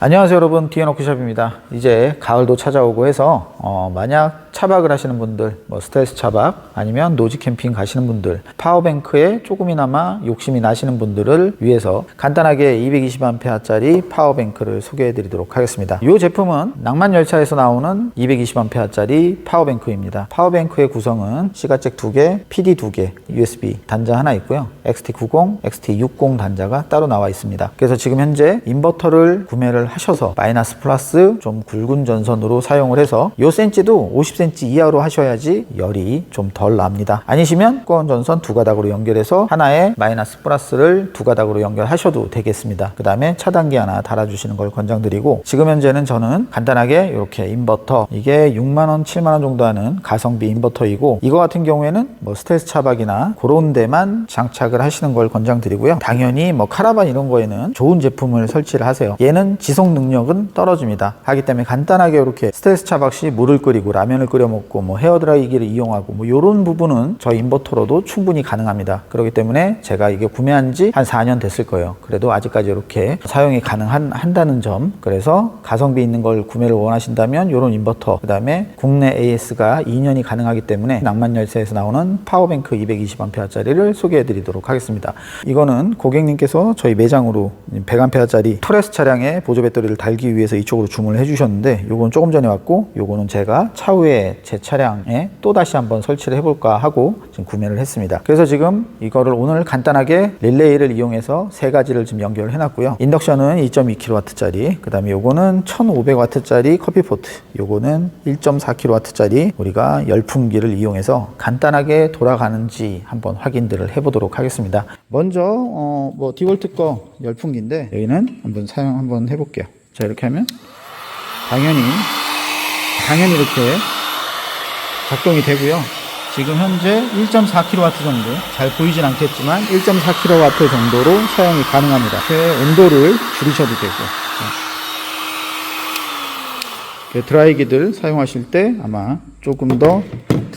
안녕하세요 여러분. 디에노크샵입니다. 이제 가을도 찾아오고 해서 어, 만약 차박을 하시는 분들 뭐 스트레스 차박 아니면 노지 캠핑 가시는 분들 파워뱅크에 조금이나마 욕심이 나시는 분들을 위해서 간단하게 220A짜리 파워뱅크를 소개해 드리도록 하겠습니다. 이 제품은 낭만열차에서 나오는 220A짜리 파워뱅크입니다. 파워뱅크의 구성은 시가잭 2개, PD 2개, USB 단자 하나 있고요. XT90, XT60 단자가 따로 나와 있습니다. 그래서 지금 현재 인버터를 구매를 하셔서 마이너스 플러스 좀 굵은 전선으로 사용을 해서 요 센치도 50cm 이하로 하셔야지 열이 좀 덜 납니다. 아니시면 두꺼운 전선 두 가닥으로 연결해서 하나에 마이너스 플러스를 두 가닥으로 연결하셔도 되겠습니다. 그 다음에 차단기 하나 달아주시는 걸 권장드리고 지금 현재는 저는 간단하게 이렇게 인버터 이게 6만원, 7만원 정도 하는 가성비 인버터이고 이거 같은 경우에는 뭐 스트레스 차박이나 그런 데만 장착을 하시는 걸 권장드리고요. 당연히 뭐 카라반 이런 거에는 좋은 제품을 설치를 하세요. 얘는 지속 능력은 떨어집니다. 하기 때문에 간단하게 이렇게 스트레스 차박 시 물을 끓이고 라면을 끓여 먹고 뭐 헤어드라이기를 이용하고 뭐 이런 부분은 저 인버터로도 충분히 가능합니다. 그렇기 때문에 제가 이게 구매한 지 한 4년 됐을 거예요. 그래도 아직까지 이렇게 사용이 가능한다는 점. 그래서 가성비 있는 걸 구매를 원하신다면 이런 인버터. 그다음에 국내 AS가 2년이 가능하기 때문에 낭만 열쇠에서 나오는 파워뱅크 220A짜리를 소개해 드리도록 하겠습니다. 이거는 고객님께서 저희 매장으로 100A짜리 투레스 차량에 보조 배터리를 달기 위해서 이쪽으로 주문을 해 주셨는데 요건 조금 전에 왔고 요거는 제가 차후에 제 차량에 또 다시 한번 설치를 해볼까 하고 지금 구매를 했습니다. 그래서 지금 이거를 오늘 간단하게 릴레이를 이용해서 세 가지를 지금 연결을 해놨고요. 인덕션은 2.2kW짜리, 그 다음에 요거는 1,500W짜리 커피포트, 요거는 1.4kW짜리 우리가 열풍기를 이용해서 간단하게 돌아가는지 한번 확인들을 해보도록 하겠습니다. 먼저 어, 뭐 디볼트 거 열풍기인데 여기는 한번 사용 한번 해볼게요. 자 이렇게 하면 당연히 당연히 이렇게 작동이 되고요. 지금 현재 1.4kW 정도 잘 보이진 않겠지만 1.4kW 정도로 사용이 가능합니다. 온도를 줄이셔도 되고 그 드라이기들 사용하실 때 아마 조금 더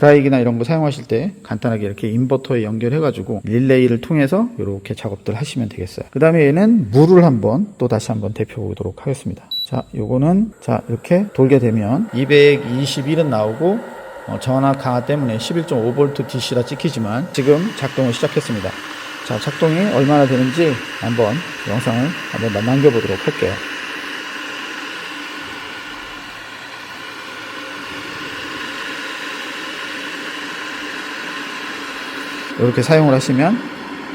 드라이기나 이런 거 사용하실 때 간단하게 이렇게 인버터에 연결해 가지고 릴레이를 통해서 이렇게 작업들 하시면 되겠어요. 그 다음에 얘는 물을 한번 또 다시 한번 대표 보도록 하겠습니다. 자 요거는 자 이렇게 돌게 되면 221은 나오고 어, 전압 강화 때문에 11.5V DC라 찍히지만 지금 작동을 시작했습니다. 자 작동이 얼마나 되는지 한번 영상을 한번 남겨보도록 할게요 이렇게 사용을 하시면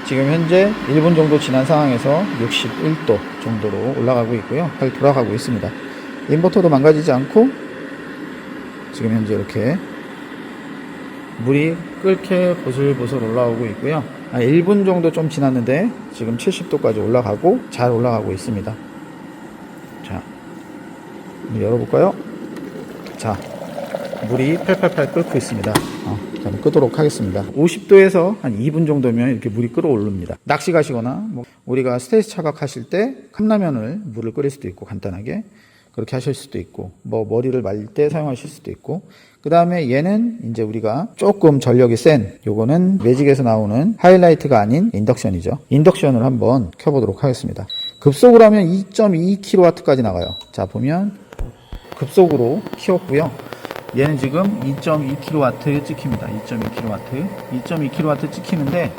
지금 현재 1분 정도 지난 상황에서 61도 정도로 올라가고 있고요. 잘 돌아가고 있습니다. 인버터도 망가지지 않고 지금 현재 이렇게 물이 끓게 보슬보슬 올라오고 있고요. 한 1분 정도 좀 지났는데 지금 70도까지 올라가고 잘 올라가고 있습니다. 자, 열어볼까요? 자, 물이 팔팔팔 끓고 있습니다. 어, 자, 한번 끄도록 하겠습니다. 50도에서 한 2분 정도면 이렇게 물이 끓어오릅니다. 낚시 가시거나 뭐 우리가 스테이스 차각하실 때 컵라면을 물을 끓일 수도 있고 간단하게 그렇게 하실 수도 있고 뭐 머리를 말릴 때 사용하실 수도 있고 그 다음에 얘는 이제 우리가 조금 전력이 센 요거는 매직에서 나오는 하이라이트가 아닌 인덕션이죠. 인덕션을 한번 켜보도록 하겠습니다. 급속으로 하면 2.2kW까지 나가요. 자 보면 급속으로 키웠고요. 얘는 지금 2.2kW 찍힙니다. 2.2kW. 2.2kW 찍히는데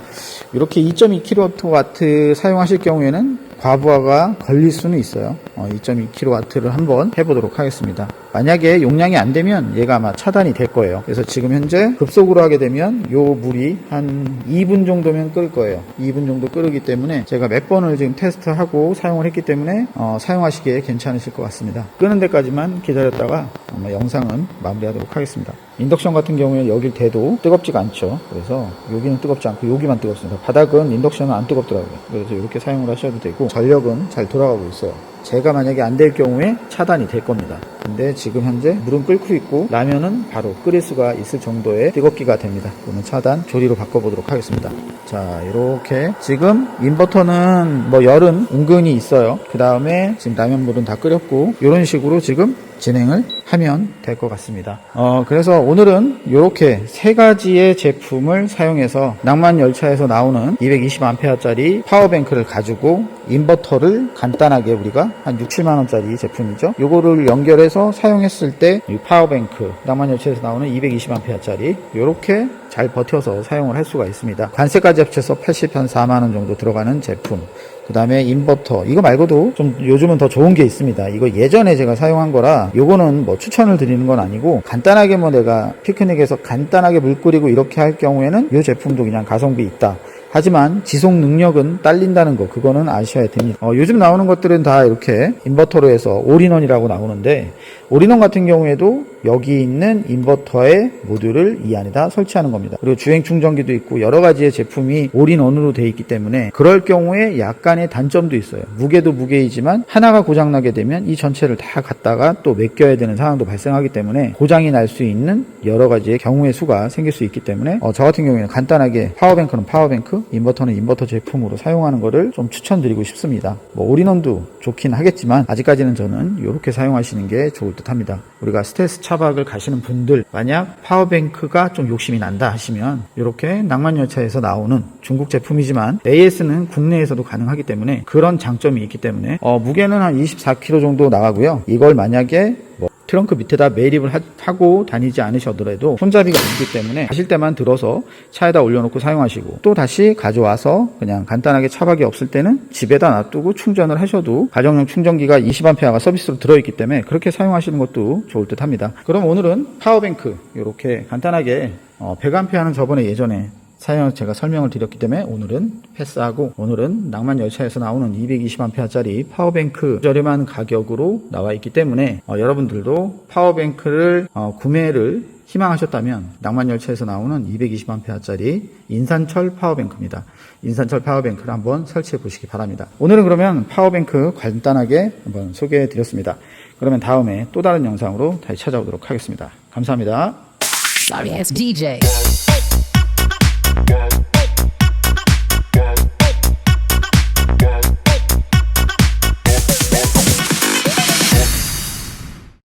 이렇게 2.2kW 사용하실 경우에는 과부하가 걸릴 수는 있어요. 2.2kW를 한번 해보도록 하겠습니다. 만약에 용량이 안 되면 얘가 아마 차단이 될 거예요. 그래서 지금 현재 급속으로 하게 되면 요 물이 한 2분 정도면 끓을 거예요. 2분 정도 끓기 때문에 제가 몇 번을 지금 테스트하고 사용을 했기 때문에 어, 사용하시기에 괜찮으실 것 같습니다. 끄는 데까지만 기다렸다가 아마 영상은 마무리하도록 하겠습니다. 인덕션 같은 경우에 여길 대도 뜨겁지가 않죠. 그래서 여기는 뜨겁지 않고 여기만 뜨겁습니다. 바닥은 인덕션은 안 뜨겁더라고요. 그래서 이렇게 사용을 하셔도 되고 전력은 잘 돌아가고 있어요. 제가 만약에 안 될 경우에 차단이 될 겁니다. 근데 지금 현재 물은 끓고 있고 라면은 바로 끓일 수가 있을 정도의 뜨겁기가 됩니다. 그러면 차단 조리로 바꿔보도록 하겠습니다. 자, 이렇게 지금 인버터는 뭐 열은 은근히 있어요. 그 다음에 지금 라면 물은 다 끓였고 이런 식으로 지금 진행을 하면 될 것 같습니다. 어, 그래서 오늘은 이렇게 세 가지의 제품을 사용해서 낭만 열차에서 나오는 220A짜리 파워뱅크를 가지고 인버터를 간단하게 우리가 한 6, 7만 원짜리 제품이죠. 요거를 연결해서 사용했을 때이 파워뱅크 낭만 열차에서 나오는 220A짜리 이렇게 잘 버텨서 사용을 할 수가 있습니다. 관세까지 합쳐서 80한 4만 원 정도 들어가는 제품. 그 다음에 인버터 이거 말고도 좀 요즘은 더 좋은 게 있습니다 이거 예전에 제가 사용한 거라 요거는 뭐 추천을 드리는 건 아니고 간단하게 뭐 내가 피크닉에서 간단하게 물 끓이고 이렇게 할 경우에는 이 제품도 그냥 가성비 있다 하지만 지속 능력은 딸린다는 거 그거는 아셔야 됩니다. 어, 요즘 나오는 것들은 다 이렇게 인버터로 해서 올인원이라고 나오는데 올인원 같은 경우에도 여기 있는 인버터의 모듈을 이 안에다 설치하는 겁니다. 그리고 주행 충전기도 있고 여러 가지의 제품이 올인원으로 되어 있기 때문에 그럴 경우에 약간의 단점도 있어요. 무게도 무게이지만 하나가 고장나게 되면 이 전체를 다 갖다가 또 맡겨야 되는 상황도 발생하기 때문에 고장이 날 수 있는 여러 가지의 경우의 수가 생길 수 있기 때문에 어, 저 같은 경우에는 간단하게 파워뱅크는 파워뱅크, 인버터는 인버터 제품으로 사용하는 것을 좀 추천드리고 싶습니다. 뭐 올인원도 좋긴 하겠지만 아직까지는 저는 이렇게 사용하시는 게 좋을 듯 합니다. 우리가 스텔스 차 박을 가시는 분들 만약 파워뱅크가 좀 욕심이 난다 하시면 이렇게 낭만열차에서 나오는 중국 제품이지만 AS는 국내에서도 가능하기 때문에 그런 장점이 있기 때문에 어, 무게는 한 24kg 정도 나가고요. 이걸 만약에 뭐 트렁크 밑에다 매립을 하, 고 다니지 않으셔더라도 손잡이가 없기 때문에 가실 때만 들어서 차에다 올려놓고 사용하시고 또 다시 가져와서 그냥 간단하게 차박이 없을 때는 집에다 놔두고 충전을 하셔도 가정용 충전기가 20A가 서비스로 들어있기 때문에 그렇게 사용하시는 것도 좋을 듯 합니다. 그럼 오늘은 파워뱅크 이렇게 간단하게 어, 100A는 저번에 예전에 사용을 제가 설명을 드렸기 때문에 오늘은 패스하고 오늘은 낭만 열차에서 나오는 220A짜리 파워뱅크 저렴한 가격으로 나와 있기 때문에 어, 여러분들도 파워뱅크를 어, 구매를 희망하셨다면 낭만 열차에서 나오는 220A짜리 인산철 파워뱅크입니다. 인산철 파워뱅크를 한번 설치해 보시기 바랍니다. 오늘은 그러면 파워뱅크 간단하게 한번 소개해 드렸습니다. 그러면 다음에 또 다른 영상으로 다시 찾아오도록 하겠습니다. 감사합니다.